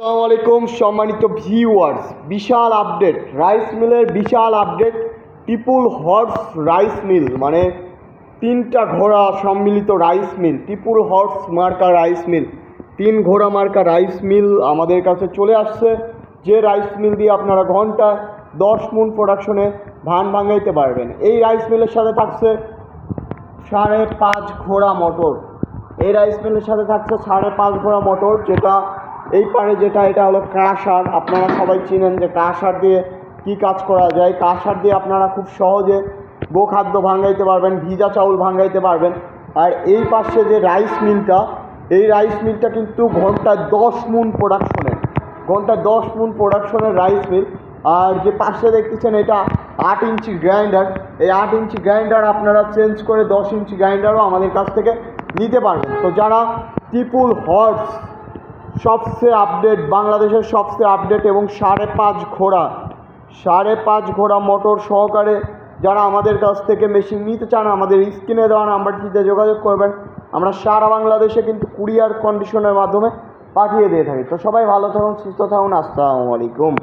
আসসালামু আলাইকুম, সম্মানিত ভিউয়ার্স। বিশাল আপডেট, রাইস মিলের বিশাল update, triple horse rice mill মানে তিনটা ঘোড়া সম্মিলিত রাইস মিল, টিপুল হর্স মার্কা রাইস মিল। তিন ঘোড়া মার্কা রাইস মিল আমাদের কাছে চলে আসছে। যে রাইস মিল দিয়ে আপনারা ঘন্টায় দশ মুন প্রোডাকশনে ধান ভাঙাইতে পারবেন। এই রাইস মিলের সাথে থাকছে সাড়ে পাঁচ ঘোড়া মোটর এই রাইস মিলের সাথে থাকছে সাড়ে পাঁচ ঘোড়া মোটর যেটা এই পারে যেটা, এটা হলো কাঁসার আপনারা সবাই চিনেন যে কাঁসার দিয়ে কি কাজ করা যায়। কাঁসার দিয়ে আপনারা খুব সহজে গোখাদ্য ভাঙাইতে পারবেন, ভিজা চাউল ভাঙাইতে পারবেন। আর এই পাশে যে রাইস মিলটা, এই রাইস মিলটা কিন্তু ঘন্টায় দশ মুন প্রোডাকশনের ঘন্টায় দশ মুন প্রোডাকশনের রাইস মিল। আর যে পাশে দেখতেছেন এটা আট ইঞ্চি গ্রাইন্ডার। এই আট ইঞ্চি গ্রাইন্ডার আপনারা চেঞ্জ করে দশ ইঞ্চি গ্রাইন্ডারও আমাদের কাছ থেকে নিতে পারবেন। তো যারা টিপুল হর্স সবচেয়ে আপডেট বাংলাদেশের সবচেয়ে আপডেট এবং সাড়ে পাঁচ ঘোড়া। সাড়ে পাঁচ ঘোড়া মোটর সহকারে যারা আমাদের কাছ থেকে মেশিন নিতে চান, আমাদের স্ক্রিনে দেওয়া নাম্বারটিতে যোগাযোগ করবেন। আমরা সারা বাংলাদেশে কিন্তু কুরিয়ার কন্ডিশনের মাধ্যমে পাঠিয়ে দিয়ে থাকি। তো সবাই ভালো থাকুন, সুস্থ থাকুন। আসসালামু আলাইকুম।